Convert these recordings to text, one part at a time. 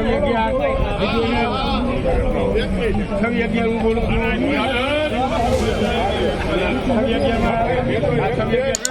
છવ્વી અગિયાર છવ્વી અગિયાર હું બોલું છું છવ્વી અગિયારમાં આ છવ્વી અગિયાર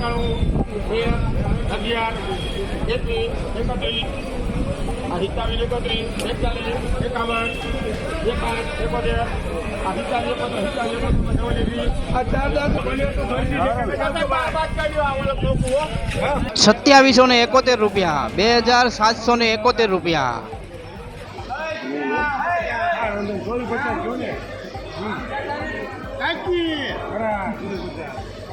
એકાણું બે અગિયાર એકવીસ એકત્રીસ આ એકત્રીસ એકચાલીસ એકાવન એકાવન એકોતેર આ સિત્તાવીસ એકોતેર એકોતેર સત્યાવીસો ને એકોતેર રૂપિયા. બે હજાર સાતસો ને એકોતેર રૂપિયા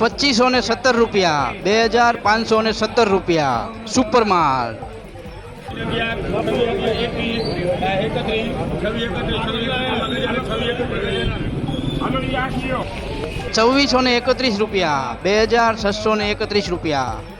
પચીસો ને સત્તર રૂપિયા, બે હજાર પાંચસો ને સત્તર રૂપિયા સુપર માલ છવ્વીસો ને એકત્રીસ રૂપિયા, બે હજાર છસો ને એકત્રીસ રૂપિયા.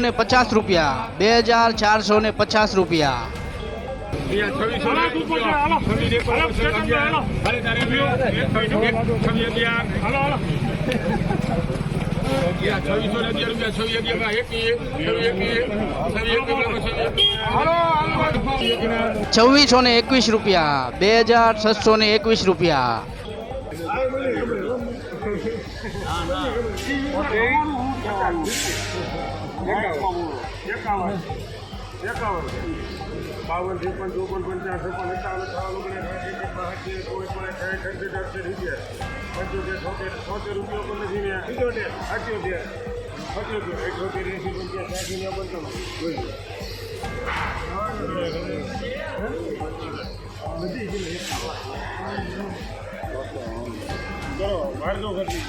ને પચાસ રૂપિયા બે હજાર ચારસો ને પચાસ રૂપિયા છવ્વીસો ને એકવીસ રૂપિયા બે હજાર છસો ને એકવીસ રૂપિયા બાવન ત્રેપન ચોપન પંચાવન છપ્પન એકાવન અઠાવન ઓગણીસ એસી ચોવીસ પાંચ સાઠ અડસઠ અડસઠ સિત્તેર પંચોતેર છોતેર છોતેર રૂપિયા પણ નથી ને સિત્તોતેર અઠ્યોતેર અઠ્યોતેર અઠ્યોતેર એસી પંચાસ સાઠી ને પંચાવન જોઈ ચલો વારજો કરી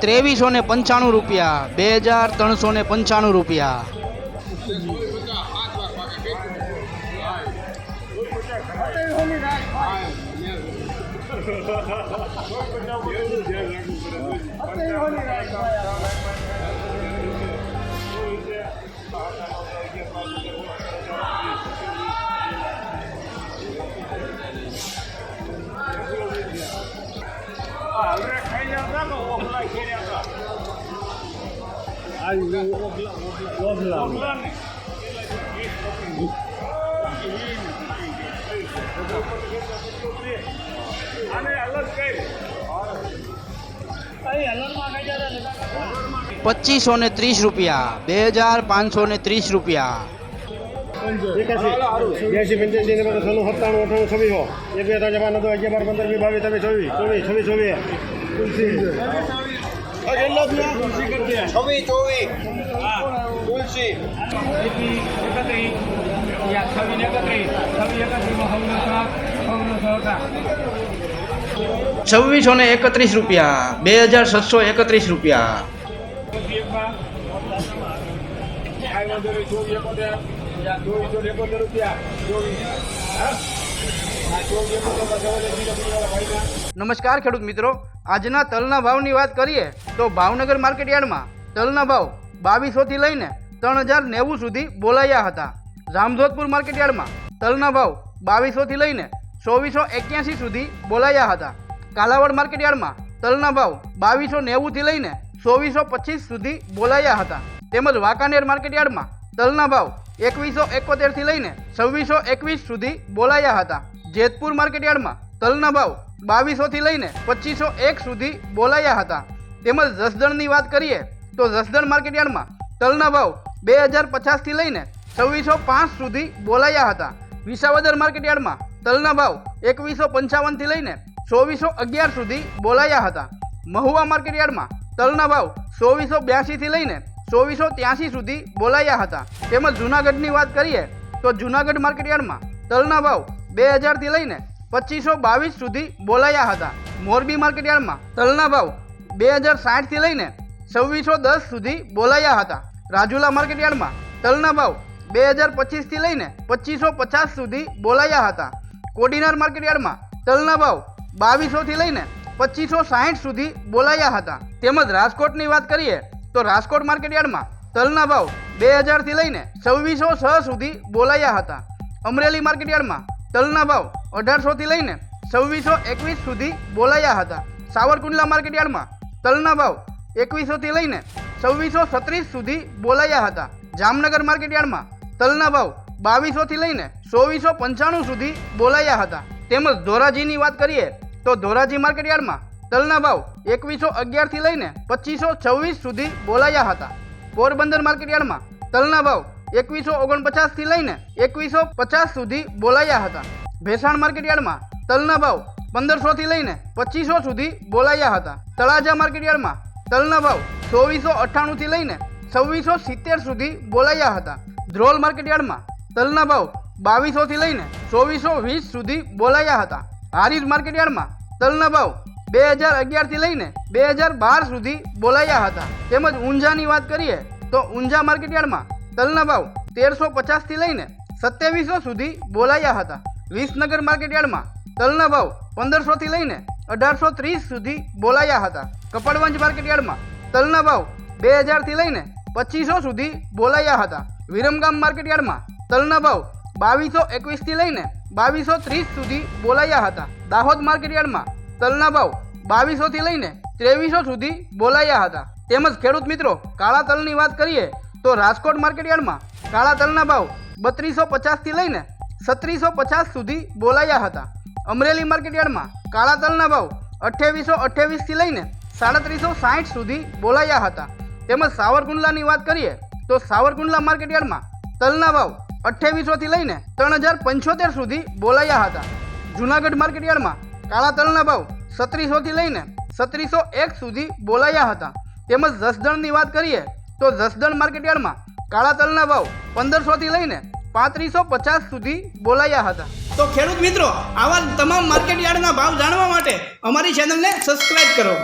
ત્રેવીસો ને પંચાણું રૂપિયા બે હજાર ત્રણસો ને પંચાણું રૂપિયા. પચીસો ને ત્રીસ રૂપિયા બે હજાર પાંચસો ને ત્રીસ રૂપિયા એકાસી બ્યાસી પંચ્યાસી ને બધા સનું સત્તાણું અઠાણું છવ્વીસો એક બે ત્રણ ચાર પાંચ નવ દસ અગિયાર બાર પંદર વીસ બાવીસ ત્રેવીસ ચોવીસ ચોવીસ છવ્વીસ ચોવીસ તુલસી છવ્વીસ એકવીસ એકત્રીસ છવ્વીસ ને એકત્રીસ રૂપિયા. બે હજાર છસો એકત્રીસ રૂપિયા રૂપિયા. નમસ્કાર ખેડૂત મિત્રો. આજના તલના ભાવની વાત કરીએ તો ભાવનગર માર્કેટ યાર્ડમાં તલના ભાવ બાવીસોથી લઈને ત્રણ હજાર નેવું સુધી બોલાયા હતા. રામજોધપુર માર્કેટ યાર્ડમાં તલના ભાવ બાવીસોથી લઈને ચોવીસો એક્યાસી સુધી બોલાયા હતા. કાલાવડ માર્કેટ યાર્ડમાં તલના ભાવ બાવીસો નેવુંથી લઈને ચોવીસો પચીસ સુધી બોલાયા હતા. તેમજ વાંકાનેર માર્કેટ યાર્ડમાં તલના ભાવ એકવીસો એકોતેરથી લઈને છવ્વીસો એકવીસ સુધી બોલાયા હતા. જેતપુર માર્કેટયાર્ડમાં તલના ભાવ બાવીસોથી લઈને પચીસો એક સુધી બોલાયા હતા. તેમજ જસદણની વાત કરીએ તો જસદણ માર્કેટયાર્ડમાં તલના ભાવ બે હજાર પચાસથી લઈને છવ્વીસો પાંચ સુધી બોલાયા હતા. વિસાવદર માર્કેટયાર્ડમાં તલના ભાવ એકવીસો પંચાવનથી લઈને ચોવીસો અગિયાર સુધી બોલાયા હતા. મહુવા માર્કેટયાર્ડમાં તલના ભાવ ચોવીસો બ્યાસીથી લઈને ચોવીસો ત્યાસી સુધી બોલાયા હતા. તેમજ જૂનાગઢની વાત કરીએ તો જૂનાગઢ માર્કેટયાર્ડમાં તલના ભાવ બે હજારથી લઈને પચીસો બાવીસ સુધી બોલાયા હતા. મોરબી માર્કેટયાર્ડમાં તલના ભાવ બે હજાર સાઠથી લઈને છવ્વીસો દસ સુધી બોલાયા હતા. રાજુલા માર્કેટ યાર્ડમાં તલના ભાવ બે હજાર પચીસથી લઈને પચીસો પચાસ સુધી બોલાયા હતા. કોડીનાર માર્કેટ યાર્ડમાં તલના ભાવ બાવીસોથી લઈને પચીસો સાહીઠ સુધી બોલાયા હતા. તેમજ રાજકોટની વાત કરીએ તો રાજકોટ માર્કેટયાર્ડમાં તલના ભાવ બે હજારથી લઈને છવ્વીસો છ સુધી બોલાયા હતા. અમરેલી માર્કેટ યાર્ડમાં તલના ભાવ અઢારસોથી લઈને છવ્વીસો એકવીસ સુધી બોલાયા હતા. સાવરકુંડલા માર્કેટયાર્ડમાં તલના ભાવ એકવીસોથી લઈને છવ્વીસો છત્રીસ સુધી બોલાયા હતા. જામનગર માર્કેટયાર્ડમાં તલના ભાવ બાવીસોથી લઈને ચોવીસો પંચાણું સુધી બોલાયા હતા. તેમજ ધોરાજીની વાત કરીએ તો ધોરાજી માર્કેટયાર્ડમાં તલના ભાવ એકવીસો અગિયારથી લઈને પચીસો છવ્વીસ સુધી બોલાયા હતા. પોરબંદર માર્કેટયાર્ડમાં તલના ભાવ એકવીસો ઓગણપચાસથી લઈને એકવીસો પચાસ સુધી બોલાયા હતા. ભેસાણ માર્કેટ યાર્ડમાં તલના ભાવ પંદરસોથી લઈને પચીસો સુધી બોલાયા હતા. તળાજા માર્કેટયાર્ડમાં તલના ભાવ ચોવીસો અઠ્ઠાણુંથી લઈને છવ્વીસો સિત્તેર સુધી બોલાયા હતા. ધ્રોલ માર્કેટ યાર્ડમાં તલના ભાવ બાવીસોથી લઈને ચોવીસો વીસ સુધી બોલાયા હતા. હારીજ માર્કેટ યાર્ડમાં તલના ભાવ બે હજાર અગિયારથી લઈને બે હજાર બાર સુધી બોલાયા હતા. તેમજ ઊંઝાની વાત કરીએ તો ઊંઝા માર્કેટ યાર્ડમાં તલના ભાવ તેરસો પચાસથી લઈને સત્યાવીસો સુધી બોલાયા હતા. વિસનગર માર્કેટ યાર્ડમાં તલના ભાવ પંદરસોથી લઈને અઢારસો ત્રીસ સુધી બોલાયા હતા. કપડવંજ માર્કેટ યાર્ડમાં તલના ભાવ બે હજારથી લઈને પચીસો સુધી બોલાયા હતા. વિરમગામ માર્કેટયાર્ડમાં તલના ભાવ બાવીસો એકવીસથી લઈને બાવીસો ત્રીસ સુધી બોલાયા હતા. દાહોદ માર્કેટ યાર્ડમાં તલના ભાવ બાવીસોથી લઈને ત્રેવીસો સુધી બોલાયા હતા. તેમજ ખેડૂત મિત્રો, કાળા તલની વાત કરીએ તો રાજકોટ માર્કેટ યાર્ડમાં કાળા તલના ભાવ બત્રીસો પચાસથી લઈને સત્રીસો પચાસ સુધી બોલાયા હતા. અમરેલી માર્કેટયાર્ડમાં કાળા તલના ભાવ અઠ્યાવીસો અઠ્યાવીસથી લઈને સાડત્રીસો સાહીઠ સુધી બોલાયા હતા. તેમજ સાવરકુંડલાની વાત કરીએ, તો સાવરકુંડલા માર્કેટયાર્ડમાં તલના ભાવ અઠ્યાવીસોથી લઈને ત્રણ હજાર પંચોતેર સુધી બોલાયા હતા. જૂનાગઢ માર્કેટયાર્ડમાં કાળા તલના ભાવ સત્રીસોથી લઈને સત્રીસો એક સુધી બોલાયા હતા. તેમજ જસદણની વાત કરીએ તો જસદણ માર્કેટ યાર્ડમાં કાળા તલના ભાવ પંદરસોથી લઈને પાંત્રીસો પચાસ સુધી બોલાયા હતા. તો ખેડૂત મિત્રો, આવા તમામ માર્કેટયાર્ડના ભાવ જાણવા માટે અમારી ચેનલને સબસ્ક્રાઇબ કરો.